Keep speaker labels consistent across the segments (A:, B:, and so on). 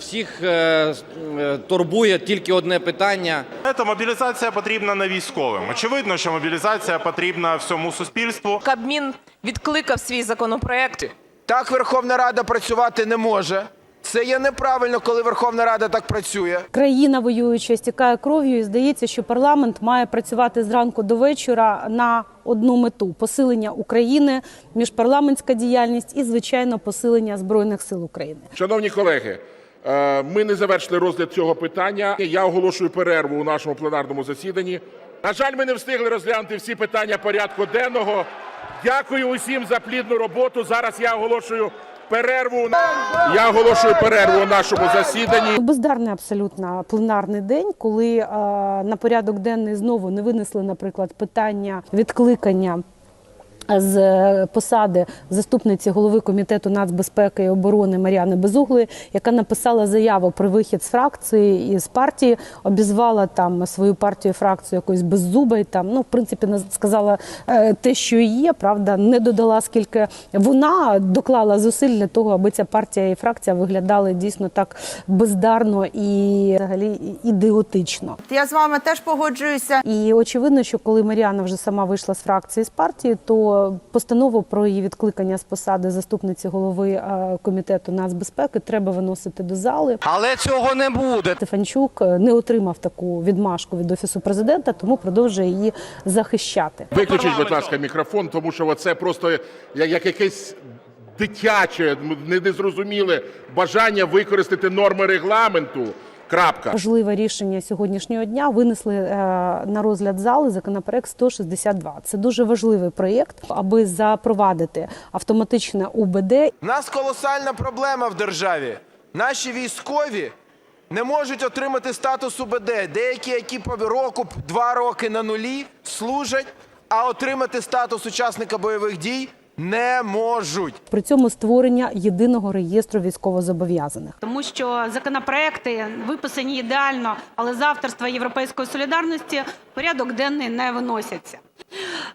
A: Всіх е, турбує тільки одне питання.
B: Це мобілізація потрібна не військовим. Очевидно, що мобілізація потрібна всьому суспільству.
C: Кабмін відкликав свій законопроект.
D: Так Верховна Рада працювати не може. Це є неправильно, коли Верховна Рада так працює.
E: Країна воююча стікає кров'ю, і здається, що парламент має працювати зранку до вечора на одну мету: посилення України, міжпарламентська діяльність і, звичайно, посилення збройних сил України.
F: Шановні колеги, ми не завершили розгляд цього питання. Я оголошую перерву у нашому пленарному засіданні. На жаль, ми не встигли розглянути всі питання порядку денного. Дякую усім за плідну роботу. Зараз я оголошую перерву. Я оголошую перерву у нашому засіданні.
E: Бездарний абсолютно пленарний день, коли е, на порядок денний знову не винесли, наприклад, питання відкликання. З посади заступниці голови комітету нацбезпеки і оборони Мар'яни Безуглої, яка написала заяву про вихід з фракції і з партії, обізвала там свою партію фракцію якоюсь беззубою. Там ну в принципі сказала е, те, що є. Правда, не додала скільки вона доклала зусиль для того, аби ця партія і фракція виглядали дійсно так бездарно і взагалі ідіотично.
G: Я з вами теж погоджуюся.
E: І очевидно, що коли Мар'яна вже сама вийшла з фракції з партії, то постанову про її відкликання з посади заступниці голови е, комітету нацбезпеки треба виносити до зали.
D: Але цього не буде.
E: Стефанчук е, не отримав таку відмашку від офісу президента, тому продовжує її захищати.
F: Виключіть, будь ласка, мікрофон, тому що це просто як, як якесь дитяче, незрозуміле бажання використати норми регламенту. Крапка.
E: Важливе рішення сьогоднішнього дня винесли е, на розгляд зали законопроект 162. Це дуже важливий проєкт, аби запровадити автоматичне УБД
D: У нас колосальна проблема в державі. Наші військові не можуть отримати статус УБД. Деякі, які по року, два роки на нулі служать, а отримати статус учасника бойових дій не можуть.
E: При цьому створення єдиного реєстру військовозобов'язаних.
H: тому що законопроекти виписані ідеально, але з авторства Європейської солідарності порядок денний не виносяться.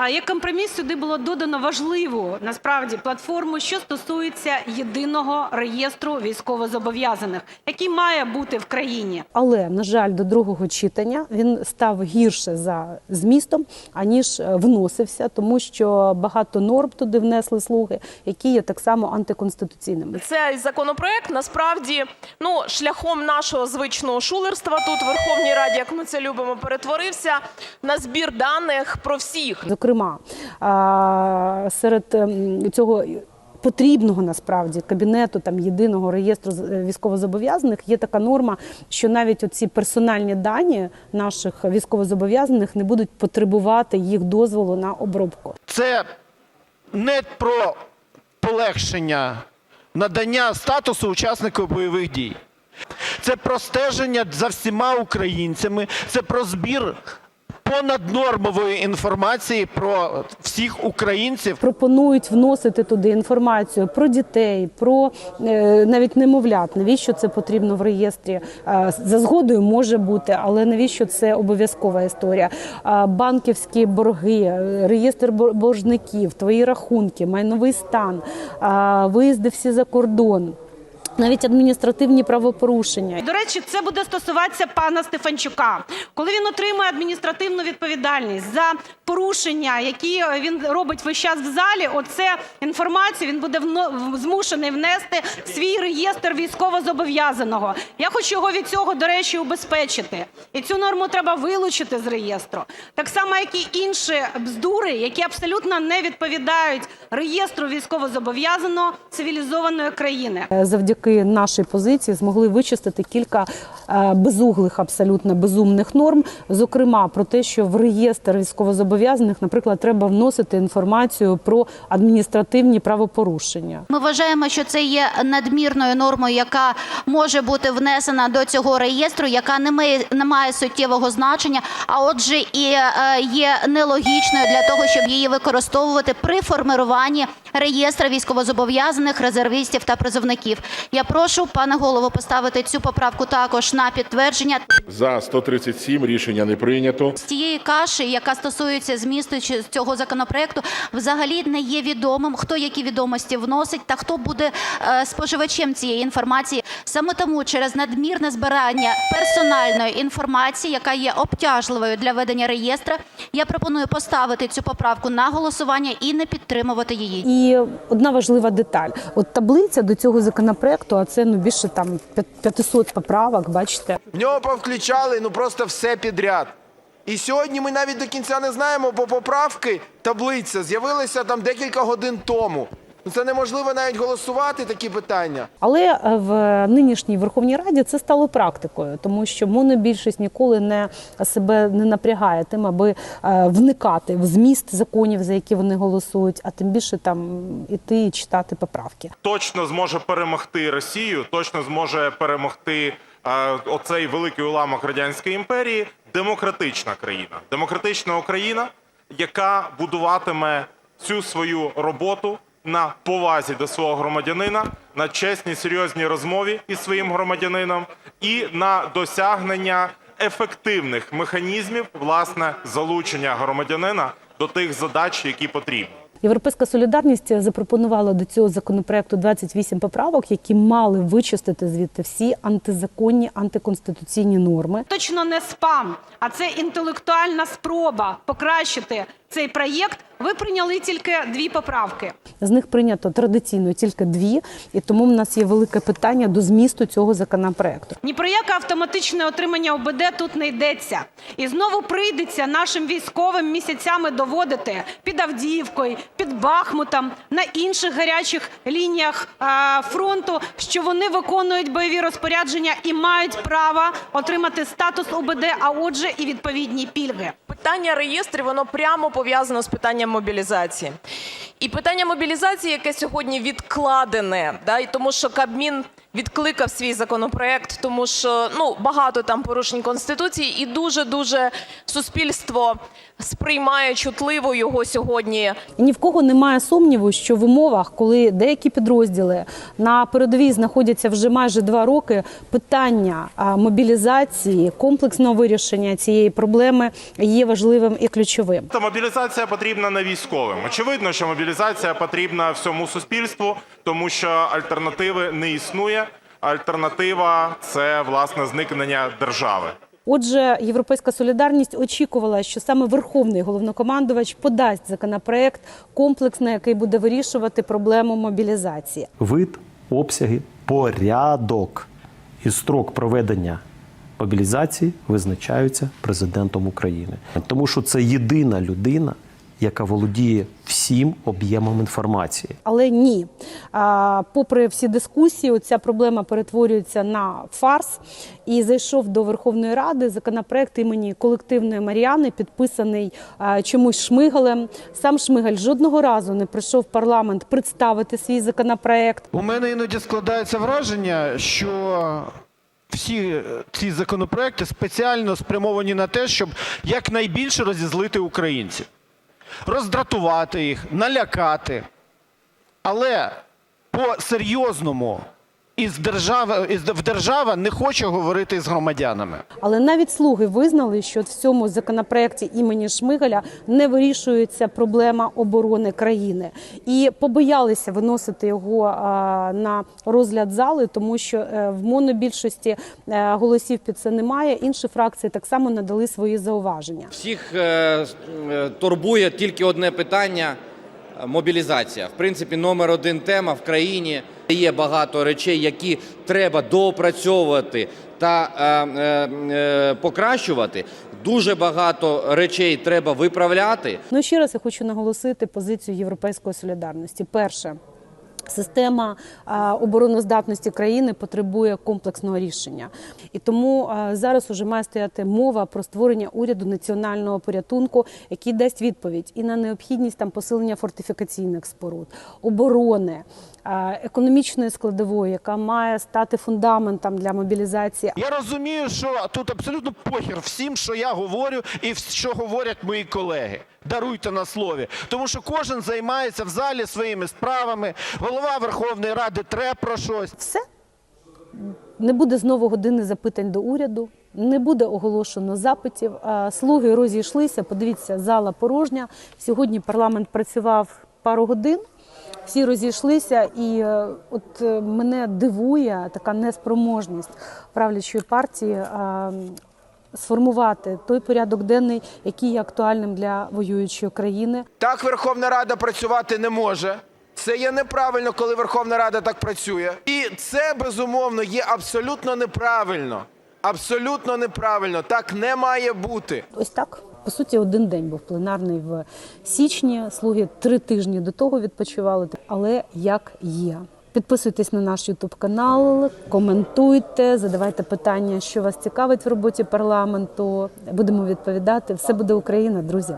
H: А як компроміс сюди було додано важливу насправді платформу, що стосується єдиного реєстру військовозобов'язаних, який має бути в країні.
E: Але на жаль, до другого читання він став гірше за змістом, аніж е, вносився, тому що багато норм туди внесли слуги, які є так само антиконституційними.
C: Цей законопроект насправді ну шляхом нашого звичного шулерства тут в Верховній Раді, як ми це любимо, перетворився на збір даних про всіх.
E: Зокрема, серед ем, цього. Потрібного насправді кабінету там єдиного реєстру е, військовозобов'язаних є така норма, що навіть оці персональні дані наших військовозобов'язаних не будуть потребувати їх дозволу на обробку.
I: це не про полегшення надання статусу учасника бойових дій. Це про стеження за всіма українцями, це про збір понаднормової інформації про всіх українців.
E: пропонують вносити туди інформацію про дітей, про е, навіть немовлят. Навіщо це потрібно в реєстрі? Е, За згодою може бути, але навіщо це обов'язкова історія? Е, Банківські борги, реєстр бор- боржників, твої рахунки, майновий стан, виїзди всі за кордон. Навіть адміністративні правопорушення.
H: До речі, це буде стосуватися пана Стефанчука. Коли він отримує адміністративну відповідальність за порушення, які він робить весь час в залі, оце інформацію він буде змушений внести в свій реєстр військовозобов'язаного. Я хочу його від цього, до речі, убезпечити. І цю норму треба вилучити з реєстру. Так само, як і інші бздури, які абсолютно не відповідають реєстру військовозобов'язаного цивілізованої країни.
E: Е, завдяки нашій позиції змогли вичистити кілька е, безуглих, абсолютно безумних норм. Зокрема, про те, що в реєстр військовозобов'язаних, наприклад, треба вносити інформацію про адміністративні правопорушення.
J: Ми вважаємо, що це є надмірною нормою, яка може бути внесена до цього реєстру, яка не має, не має суттєвого значення, а отже, і е, є нелогічною для того, щоб її використовувати при формуванні реєстра військовозобов'язаних, резервістів та призовників. Я прошу пане голову поставити цю поправку також на підтвердження.
F: За 137 рішення не прийнято.
J: З тієї каші, яка стосується змісту цього законопроекту, взагалі не є відомим, хто які відомості вносить та хто буде е, споживачем цієї інформації. Саме тому через надмірне збирання персональної інформації, яка є обтяжливою для ведення реєстра, я пропоную поставити цю поправку на голосування і не підтримувати її.
E: І одна важлива деталь: от таблиця до цього законопроекту, а це ну більше там п'ят- 500 поправок. Бачите,
D: В нього повключали ну просто все підряд. І сьогодні ми навіть до кінця не знаємо, бо поправки таблиця з'явилися там декілька годин тому. Ну це неможливо навіть голосувати такі питання.
E: але е, в нинішній Верховній Раді це стало практикою, тому що монобільшість ніколи не себе не напрягає тим, аби е, вникати в зміст законів, за які вони голосують, а тим більше там іти і читати поправки.
B: Точно зможе перемогти Росію, точно зможе перемогти е, оцей великий уламок радянської імперії. Демократична країна, демократична Україна, яка будуватиме цю свою роботу на повазі до свого громадянина, на чесній серйозній розмові із своїм громадянином і на досягнення ефективних механізмів власне залучення громадянина до тих задач, які потрібні.
E: Європейська солідарність запропонувала до цього законопроекту 28 поправок, які мали вичистити звідти всі антизаконні антиконституційні норми.
H: Точно не спам, а це інтелектуальна спроба покращити цей проєкт. Ви прийняли тільки дві поправки.
E: З них прийнято традиційно тільки дві, і тому в нас є велике питання до змісту цього законопроекту.
H: Ні про яке автоматичне отримання ОБД тут не йдеться. І знову прийдеться нашим військовим місяцями доводити під Авдіївкою, під Бахмутом, на інших гарячих лініях фронту, що вони виконують бойові розпорядження і мають право отримати статус ОБД, а отже, і відповідні пільги.
C: Питання реєстрів воно прямо пов'язано з питанням мобілізації. І питання мобілізації, яке сьогодні відкладене, да, і тому що Кабмін відкликав свій законопроект, тому що ну багато там порушень конституції, і дуже дуже суспільство сприймає чутливо його сьогодні
E: ні в кого немає сумніву, що в умовах, коли деякі підрозділи на передовій знаходяться вже майже два роки, питання мобілізації, комплексного вирішення цієї проблеми є важливим і ключовим.
B: Та мобілізація потрібна не військовим. Очевидно, що мобілізація потрібна всьому суспільству, тому що альтернативи не існує. Альтернатива це власне зникнення держави.
E: Отже, європейська солідарність очікувала, що саме верховний головнокомандувач подасть законопроект комплексний, який буде вирішувати проблему мобілізації.
K: вид, обсяги, порядок і строк проведення мобілізації визначаються президентом України. Тому що це єдина людина, яка володіє всім об'ємом інформації.
E: Але ні, А, попри всі дискусії, ця проблема перетворюється на фарс. І зайшов до Верховної Ради законопроект імені колективної Маріани, підписаний а, чомусь Шмигалем. Сам Шмигаль жодного разу не прийшов в парламент представити свій законопроект.
I: У мене іноді складається враження, що всі е, ці законопроекти спеціально спрямовані на те, щоб якнайбільше розізлити українців, роздратувати їх, налякати. Але по-серйозному із держави, із, в держава не хоче говорити з громадянами.
E: Але навіть слуги визнали, що в цьому законопроекті імені Шмигаля не вирішується проблема оборони країни, і побоялися виносити його а, на розгляд зали, тому що е, в монобільшості е, голосів під це немає. Інші фракції так само надали свої зауваження.
A: Всіх е, турбує тільки одне питання мобілізація. В принципі, номер один тема в країні. Є багато речей, які треба доопрацьовувати та е, е, е, покращувати. Дуже багато речей треба виправляти.
E: Ну ще раз я хочу наголосити позицію Європейської солідарності. Перше. Система обороноздатності країни потребує комплексного рішення, і тому зараз уже має стояти мова про створення уряду національного порятунку, який дасть відповідь і на необхідність там посилення фортифікаційних споруд, оборони, економічної складової, яка має стати фундаментом для мобілізації.
I: Я розумію, що тут абсолютно похір всім, що я говорю і що говорять мої колеги. Даруйте на слові. Тому що кожен займається в залі своїми справами. Голова Верховної Ради тре про щось.
E: Все. Не буде знову години запитань до уряду, не буде оголошено запитів. Слуги розійшлися. Подивіться, зала порожня. Сьогодні парламент працював пару годин. Всі розійшлися, і е, от е, мене дивує така неспроможність правлячої партії сформувати той порядок денний, який є актуальним для воюючої країни.
D: Так Верховна Рада працювати не може. Це є неправильно, коли Верховна Рада так працює. І це безумовно є абсолютно неправильно. Абсолютно неправильно. Так не має бути.
E: Ось так. По суті, один день був пленарний в січні. Слуги три тижні до того відпочивали, але як є. Підписуйтесь на наш Ютуб канал, коментуйте, задавайте питання, що вас цікавить в роботі парламенту. Будемо відповідати. Все буде Україна, друзі.